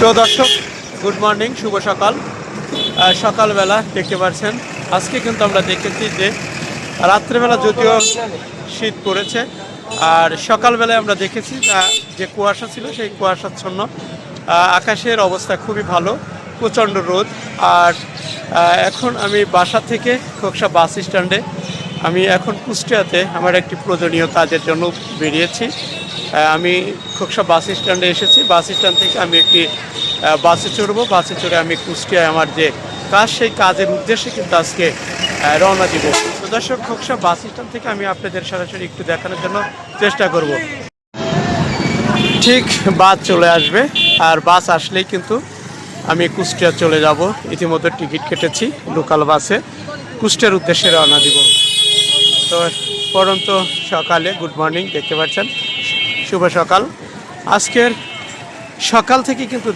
প্রিয় দর্শক good morning শুভ সকাল। সকালবেলা দেখতে পাচ্ছেন। আজকে কিন্তু আমরা দেখেছি যে রাত্রেবেলা যদিও শীত পড়েছে, আর সকালবেলায় আমরা দেখেছি যে কুয়াশা ছিল, সেই কুয়াশাচ্ছন্ন আকাশের অবস্থা খুবই ভালো, প্রচণ্ড রোদ। আর এখন আমি বাসা থেকে খোকসা বাস স্ট্যান্ডে আমি এখন কুষ্টিয়াতে আমার একটি প্রয়োজনীয় কাজের জন্য বেরিয়েছি। আমি খোকসা বাস স্ট্যান্ডে এসেছি। বাস স্ট্যান্ড থেকে আমি একটি বাসে চড়বো। বাসে চড়ে আমি কুষ্টিয়ায় আমার যে কাজ, সেই কাজের উদ্দেশ্যে কিন্তু আজকে রওনা দিব। তো দর্শক, খোকসা বাস স্ট্যান্ড থেকে আমি আপনাদের সরাসরি একটু দেখানোর জন্য চেষ্টা করব। ঠিক বাস চলে আসবে। আর বাস আসলেই কিন্তু আমি কুষ্টিয়া চলে যাব। ইতিমধ্যে টিকিট কেটেছি লোকাল বাসে। কুষ্টিয়ার উদ্দেশ্যে রওনা দিব। তো পরন্ত সকালে গুড মর্নিং, দেখতে পাচ্ছেন? শুভ সকাল। আজকের সকাল থেকে কিন্তু